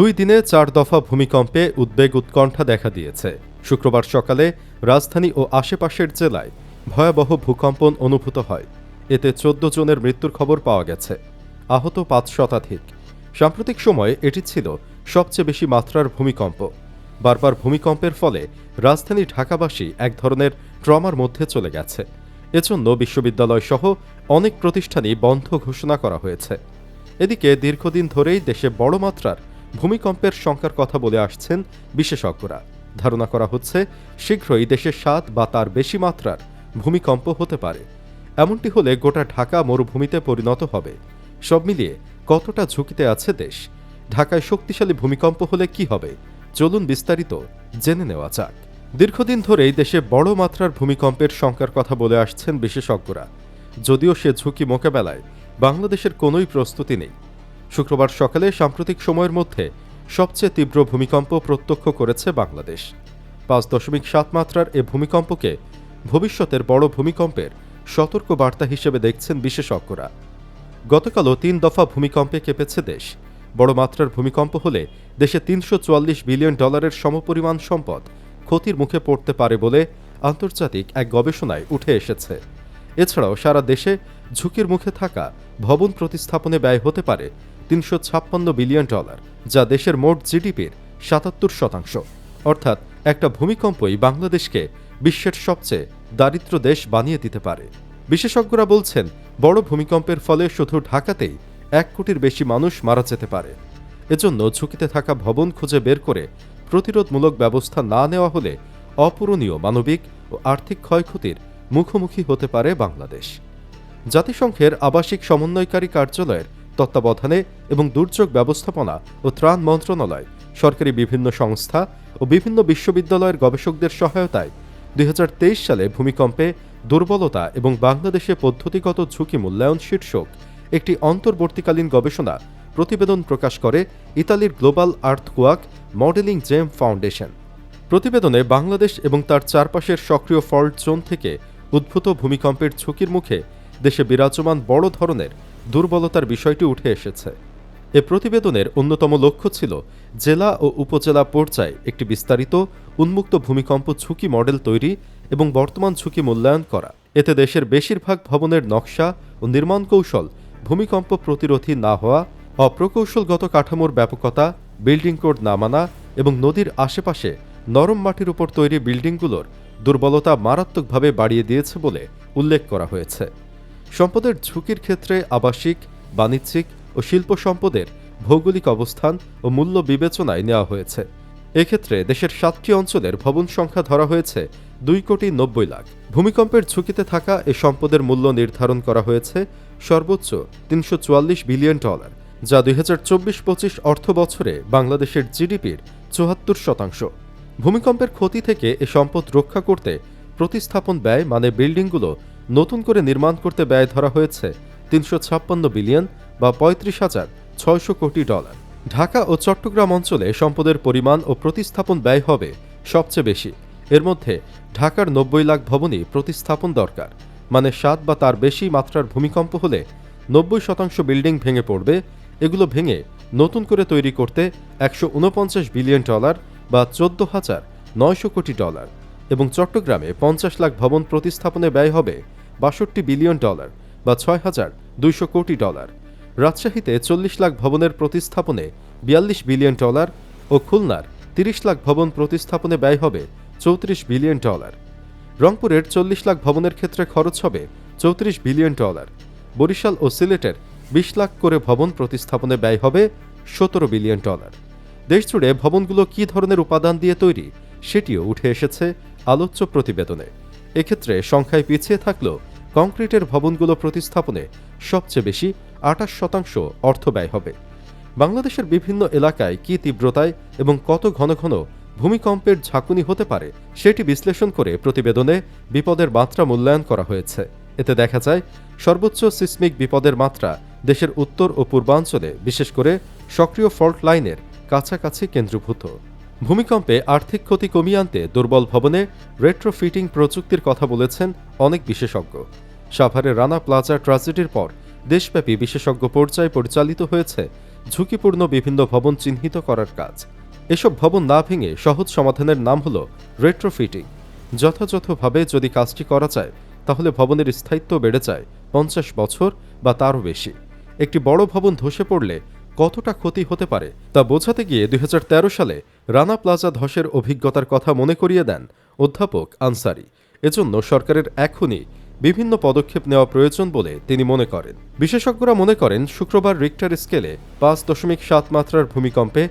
দুই দিনে চার দফা ভূমিকম্পে উদ্বেগ উৎকণ্ঠা দেখা দিয়েছে। শুক্রবার সকালে রাজধানী ও আশেপাশের জেলায় ভয়াবহ ভূকম্পন অনুভূত হয়। এতে চোদ্দ জনের মৃত্যুর খবর পাওয়া গেছে। আহত পাঁচ শতাধিক। সাম্প্রতিক সময়ে এটি ছিল সবচেয়ে বেশি মাত্রার ভূমিকম্প। বারবার ভূমিকম্পের ফলে রাজধানী ঢাকাবাসী এক ধরনের ট্রমার মধ্যে চলে গেছে। এজন্য বিশ্ববিদ্যালয় সহ অনেক প্রতিষ্ঠানই বন্ধ ঘোষণা করা হয়েছে। এদিকে দীর্ঘদিন ধরেই দেশে বড় মাত্রার ভূমিকম্পের শঙ্কার কথা বলে আসছেন বিশেষজ্ঞরা। ধারণা করা হচ্ছে, শীঘ্রই দেশে সাত বা তার বেশি মাত্রার ভূমিকম্প হতে পারে। এমনটি হলে গোটা ঢাকা মরুভূমিতে পরিণত হবে। সব মিলিয়ে কতটা ঝুঁকিতে আছে দেশ? ঢাকায় শক্তিশালী ভূমিকম্প হলে কি হবে? চলুন বিস্তারিত জেনে নেওয়া যাক। দীর্ঘদিন ধরেই দেশে বড় মাত্রার ভূমিকম্পের সংখ্যার কথা বলে আসছেন বিশেষজ্ঞরা। যদিও সে ঝুঁকি মোকাবেলায় বাংলাদেশের কোনোই প্রস্তুতি নেই। শুক্রবার সকালে সাম্প্রতিক সময়ের মধ্যে সবচেয়ে তীব্র ভূমিকম্প প্রত্যক্ষ করেছে বাংলাদেশ। পাঁচ দশমিক সাত মাত্রার এ ভূমিকম্পকে ভবিষ্যতের বড় ভূমিকম্পের সতর্ক বার্তা হিসেবে দেখছেন বিশেষজ্ঞরা। গতকালও তিন দফা ভূমিকম্পে কেঁপেছে দেশ। বড় মাত্রার ভূমিকম্প হলে দেশে তিনশো চুয়াল্লিশ বিলিয়ন ডলারের সমপরিমাণ সম্পদ ক্ষতির মুখে পড়তে পারে বলে আন্তর্জাতিক এক গবেষণায় উঠে এসেছে। এছাড়াও সারা দেশে ঝুঁকির মুখে থাকা ভবন প্রতিস্থাপনে ব্যয় হতে পারে তিনশো ছাপ্পান্ন বিলিয়ন ডলার, যা দেশের মোট জিডিপির সাতাত্তর শতাংশ। অর্থাৎ একটা ভূমিকম্পই বাংলাদেশকে বিশ্বের সবচেয়ে দারিদ্র দেশ বানিয়ে দিতে পারে। বিশেষজ্ঞরা বলছেন, বড় ভূমিকম্পের ফলে শুধু ঢাকাতেই এক কোটির বেশি মানুষ মারা যেতে পারে। এজন্য ঝুঁকিতে থাকা ভবন খুঁজে বের করে প্রতিরোধমূলক ব্যবস্থা না নেওয়া হলে অপূরণীয় মানবিক ও আর্থিক ক্ষয়ক্ষতির মুখোমুখি হতে পারে বাংলাদেশ। জাতিসংঘের আবাসিক সমন্বয়কারী কার্যালয়ের তত্ত্বাবধানে এবং দুর্যোগ ব্যবস্থাপনা ও ত্রাণ মন্ত্রণালয়, সরকারি বিভিন্ন সংস্থা ও বিভিন্ন বিশ্ববিদ্যালয়ের গবেষকদের সহায়তায় দুই হাজার তেইশ সালে ভূমিকম্পে দুর্বলতা এবং বাংলাদেশে পদ্ধতিগত ঝুঁকি মূল্যায়ন শীর্ষক একটি অন্তর্বর্তীকালীন গবেষণা প্রতিবেদন প্রকাশ করে ইতালির global earthquake modelling GEM foundation. প্রতিবেদনে বাংলাদেশ এবং তার চারপাশের সক্রিয় ফল্ট জোন থেকে উদ্ভূত ভূমিকম্পের ঝুঁকির মুখে দেশে বিরাজমান বড় ধরনের দুর্বলতার বিষয়টি উঠে এসেছে। এ প্রতিবেদনের অন্যতম লক্ষ্য ছিল জেলা ও উপজেলা পর্যায়ে একটি বিস্তারিত, উন্মুক্ত ভূমিকম্প ঝুঁকি মডেল তৈরি এবং বর্তমান ঝুঁকি মূল্যায়ন করা। এতে দেশের বেশিরভাগ ভবনের নকশা ও নির্মাণ কৌশল ভূমিকম্প প্রতিরোধী না হওয়া, অপ্রকৌশলগত কাঠামোর ব্যাপকতা, বিল্ডিং কোড না মানা এবং নদীর আশেপাশে নরম মাটির উপর তৈরি বিল্ডিংগুলোর দুর্বলতা মারাত্মকভাবে বাড়িয়ে দিয়েছে বলে উল্লেখ করা হয়েছে। সম্পদের ঝুঁকির ক্ষেত্রে আবাসিক, বাণিজ্যিক ও শিল্প সম্পদের ভৌগোলিক অবস্থান ও মূল্য বিবেচনায় নেওয়া হয়েছে। এক্ষেত্রে দেশের সাতটি অঞ্চলের ভবন সংখ্যা ধরা হয়েছে দুই কোটি নব্বই লাখ। ভূমিকম্পের ঝুঁকিতে থাকা এ সম্পদের মূল্য নির্ধারণ করা হয়েছে সর্বোচ্চ তিনশো চুয়াল্লিশ বিলিয়ন ডলার, যা দুই হাজার চব্বিশ পঁচিশ অর্থ বছরে বাংলাদেশের জিডিপির চুয়াত্তর শতাংশ। ভূমিকম্পের ক্ষতি থেকে এ সম্পদ রক্ষা করতে প্রতিস্থাপন ব্যয় মানে বিল্ডিংগুলো নতুন করে নির্মাণ করতে ব্যয় ধরা হয়েছে তিনশো ছাপ্পান্ন বিলিয়ন বা পঁয়ত্রিশ হাজার ছয়শো কোটি ডলার। ঢাকা ও চট্টগ্রাম অঞ্চলে সম্পদের পরিমাণ ও প্রতিস্থাপন ব্যয় হবে সবচেয়ে বেশি। এর মধ্যে ঢাকার নব্বই লাখ ভবনই প্রতিস্থাপন দরকার মানে সাত বা তার বেশি মাত্রার ভূমিকম্প হলে নব্বই শতাংশ বিল্ডিং ভেঙে পড়বে। এগুলো ভেঙে নতুন করে তৈরি করতে একশো উনপঞ্চাশ বিলিয়ন ডলার বা চোদ্দ হাজার নয়শো কোটি ডলার এবং চট্টগ্রামে পঞ্চাশ লাখ ভবন প্রতিস্থাপনে ব্যয় হবে বাষট্টি বিলিয়ন ডলার বা ছয় হাজার দুইশো কোটি ডলার। রাজশাহীতে চল্লিশ লাখ ভবনের প্রতিস্থাপনে বিয়াল্লিশ বিলিয়ন ডলার ও খুলনার তিরিশ লাখ ভবন প্রতিস্থাপনে ব্যয় হবে চৌত্রিশ বিলিয়ন ডলার। রংপুরের চল্লিশ লাখ ভবনের ক্ষেত্রে খরচ হবে চৌত্রিশ বিলিয়ন ডলার। বরিশাল ও সিলেটের বিশ লাখ করে ভবন প্রতিস্থাপনে ব্যয় হবে সতেরো বিলিয়ন ডলার। দেশজুড়ে ভবনগুলো কী ধরনের উপাদান দিয়ে তৈরি সেটিও উঠে এসেছে আলোচ্য প্রতিবেদনে। এক্ষেত্রে সংখ্যায় পিছিয়ে থাকলেও কংক্রিটের ভবনগুলো প্রতিস্থাপনে সবচেয়ে বেশি আটাশ শতাংশ অর্থ ব্যয় হবে। বাংলাদেশের বিভিন্ন এলাকায় কী তীব্রতায় এবং কত ঘন ঘন ভূমিকম্পের ঝাঁকুনি হতে পারে সেটি বিশ্লেষণ করে প্রতিবেদনে বিপদের মাত্রা মূল্যায়ন করা হয়েছে। এতে দেখা যায়, সর্বোচ্চ সিসমিক বিপদের মাত্রা দেশের উত্তর ও পূর্বাঞ্চলে বিশেষ করে সক্রিয় ফল্ট লাইনের কাছাকাছি কেন্দ্রীভূত। ভূমিকম্পে আর্থিক ক্ষতি কমিয়ে আনতে দুর্বল ভবনে রেট্রোফিটিং প্রযুক্তির কথা বলেছেন অনেক বিশেষজ্ঞ। সাভারের রানা প্লাজা ট্রাজেডির পর দেশব্যাপী বিশেষজ্ঞ পর্যায়ে পরিচালিত হয়েছে ঝুঁকিপূর্ণ বিভিন্ন ভবন চিহ্নিত করার কাজ। এসব ভবন না ভেঙে সহজ সমাধানের নাম হল রেট্রোফিটিং যথাযথভাবে যদি কাজটি করা যায়, তাহলে ভবনের স্থায়িত্ব বেড়ে যায় পঞ্চাশ বছর বা তারও বেশি। একটি বড় ভবন ধসে পড়লে কতটা ক্ষতি হতে পারে তা বোঝাতে গিয়ে দুই হাজার তেরো সালে রানা প্লাজা ধসের অভিজ্ঞতার কথা মনে করিয়ে দেন অধ্যাপক আনসারি। এজন্য সরকারের এখনই বিভিন্ন পদক্ষেপ নেওয়া প্রয়োজন বলে তিনি মনে করেন। বিশেষজ্ঞরা মনে করেন, শুক্রবার রিক্টার স্কেলে পাঁচ দশমিক সাত মাত্রার ভূমিকম্পে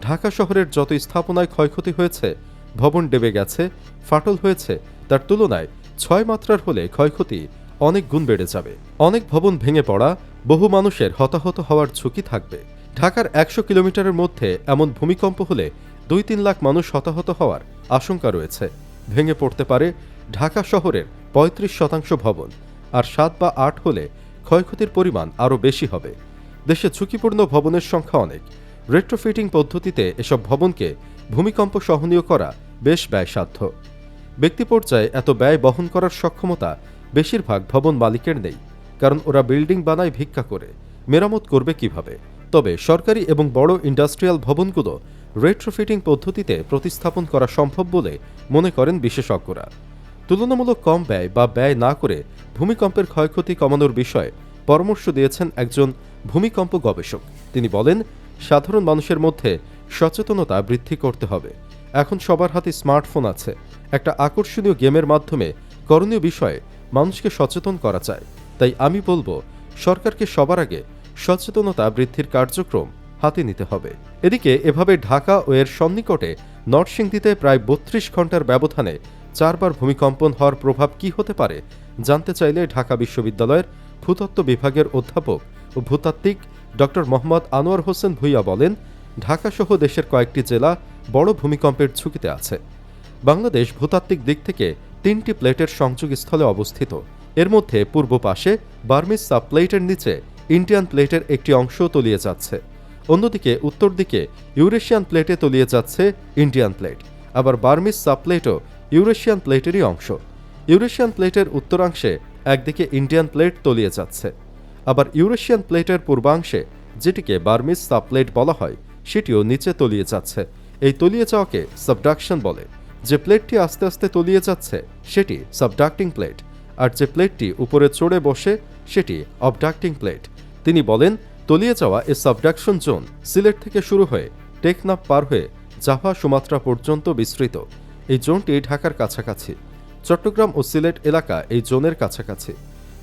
ঢাকা শহরের যত স্থাপনায় ক্ষয়ক্ষতি হয়েছে, ভবন ডেবে গেছে, ফাটল হয়েছে, তার তুলনায় ছয় মাত্রার হলে ক্ষয়ক্ষতি অনেক গুণ বেড়ে যাবে। অনেক ভবন ভেঙে পড়া, বহু মানুষের হতাহত হওয়ার ঝুঁকি থাকবে। ঢাকার একশো কিলোমিটারের মধ্যে এমন ভূমিকম্প হলে দুই তিন লাখ মানুষ হতাহত হওয়ার আশঙ্কা রয়েছে। ভেঙে পড়তে পারে ঢাকা শহরের পঁয়ত্রিশ শতাংশ ভবন, আর সাত বা আট হলে ক্ষয়ক্ষতির পরিমাণ আরও বেশি হবে। দেশে ঝুঁকিপূর্ণ ভবনের সংখ্যা অনেক। রেট্রোফিটিং পদ্ধতিতে এসব ভবনকে ভূমিকম্প সহনীয় করা বেশ ব্যয়সাধ্য। ব্যক্তি পর্যায়ে এত ব্যয় বহন করার সক্ষমতা বেশিরভাগ ভবন মালিকের নেই, কারণ ওরা বিল্ডিং বানায় ভিক্ষা করে। মেরামত করবে কীভাবে? তবে সরকারি এবং বড় ইন্ডাস্ট্রিয়াল ভবনগুলো রেট্রোফিটিং পদ্ধতিতে প্রতিস্থাপন করা সম্ভব বলে মনে করেন বিশেষজ্ঞরা। তুলনামূলক কম ব্যয় বা ব্যয় না করে ভূমিকম্পের ক্ষয়ক্ষতি কমানোর বিষয়ে পরামর্শ দিয়েছেন একজন ভূমিকম্প গবেষক। তিনি বলেন, সাধারণ মানুষের মধ্যে সচেতনতা বৃদ্ধি করতে হবে। এখন সবার হাতে স্মার্টফোন আছে। একটা আকর্ষণীয় গেমের মাধ্যমে করণীয় বিষয়ে মানুষকে সচেতন করা যায়। তাই আমি বলব, সরকারকে সবার আগে সচেতনতা বৃদ্ধির কার্যক্রম হাতে নিতে হবে। এদিকে, এভাবে ঢাকা ও এর সন্নিকটে নরসিংদীতে প্রায় বত্রিশ ঘণ্টার ব্যবধানে চারবার ভূমিকম্পন হওয়ার প্রভাব কি হতে পারে, জানতে চাইলে ঢাকা বিশ্ববিদ্যালয়ের ভূতত্ত্ব বিভাগের অধ্যাপক ও ভূতাত্ত্বিক ডক্টর মোহাম্মদ আনোয়ার হোসেন ভুইয়া বলেন, ঢাকাসহ দেশের কয়েকটি জেলা বড় ভূমিকম্পের ঝুঁকিতে আছে। বাংলাদেশ ভূতাত্ত্বিক দিক থেকে তিনটি প্লেটের সংযোগস্থলে অবস্থিত। এর মধ্যে পূর্ব পাশে বার্মিস সাবপ্লেটের নিচে ইন্ডিয়ান প্লেটের একটি অংশ তলিয়ে যাচ্ছে। অন্যদিকে, উত্তর দিকে ইউরেশিয়ান প্লেটে তলিয়ে যাচ্ছে ইন্ডিয়ান প্লেট। আবার বার্মিস সাবপ্লেটও ইউরেশিয়ান প্লেটেরই অংশ। ইউরেশিয়ান প্লেটের উত্তরাংশে একদিকে ইন্ডিয়ান প্লেট তলিয়ে যাচ্ছে। আবার ইউরেশিয়ান প্লেটের পূর্বাংশে যেটিকে বার্মিস সাবপ্লেট বলা হয়, সেটিও নিচে তলিয়ে যাচ্ছে। এই তলিয়ে যাওয়াকে সাবডাকশন বলে। যে প্লেটটি আস্তে আস্তে তলিয়ে যাচ্ছে, সেটি সাবডাক্টিং প্লেট। আর যে প্লেটটি উপরে চড়ে বসে, সেটি অবডাক্টিং প্লেট তিনি বলেন, তলিয়ে যাওয়া এ সাবডাকশন জোন সিলেট থেকে শুরু হয়ে টেকনাফ পার হয়ে জাভা সুমাত্রা পর্যন্ত বিস্তৃত। এই জোনটি ঢাকার কাছাকাছি। চট্টগ্রাম ও সিলেট এলাকা এই জোনের কাছাকাছি।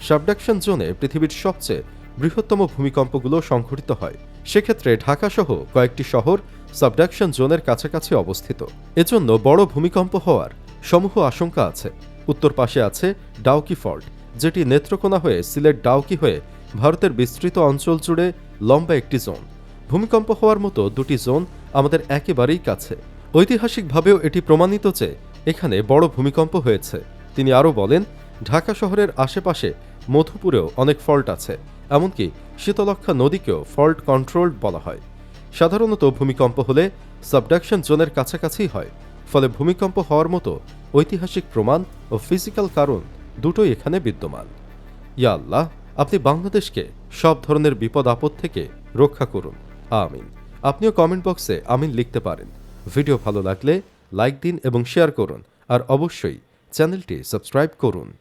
সাবডাকশন জোনে পৃথিবীর সবচেয়ে বৃহত্তম ভূমিকম্পগুলো সংঘটিত হয়। সেক্ষেত্রে ঢাকাসহ কয়েকটি শহর সাবডাকশন জোনের কাছাকাছি অবস্থিত। এজন্য বড় ভূমিকম্প হওয়ার সমূহ আশঙ্কা আছে। উত্তর পাশে আছে ডাউকি ফল্ট, যেটি নেত্রকোনা হয়ে সিলেট ডাউকি হয়ে ভারতের বিস্তৃত অঞ্চল জুড়ে লম্বা একটি জোন। ভূমিকম্প হওয়ার মতো দুটি জোন আমাদের একেবারেই কাছে। ঐতিহাসিকভাবেও এটি প্রমাণিত যে এখানে বড় ভূমিকম্প হয়েছে। তিনি আরও বলেন, ঢাকা শহরের আশেপাশে মধুপুরেও অনেক ফল্ট আছে, এমনকি শীতলক্ষা নদীকেও ফল্ট কন্ট্রোলড বলা হয়। সাধারণত ভূমিকম্প হলে সাবডাকশন জোনের কাছাকাছি হয়। ফলে ভূমিকম্প হওয়ার মতো ঐতিহাসিক প্রমাণ ও ফিজিক্যাল কারণ দুটোই এখানে বিদ্যমান। ইয়া আল্লাহ, আপনি বাংলাদেশকে সব ধরনের বিপদ আপদ থেকে রক্ষা করুন। আমিন। আপনিও কমেন্ট বক্সে আমিন লিখতে পারেন। ভিডিও ভালো লাগলে লাইক দিন এবং শেয়ার করুন। আর অবশ্যই চ্যানেলটি সাবস্ক্রাইব করুন।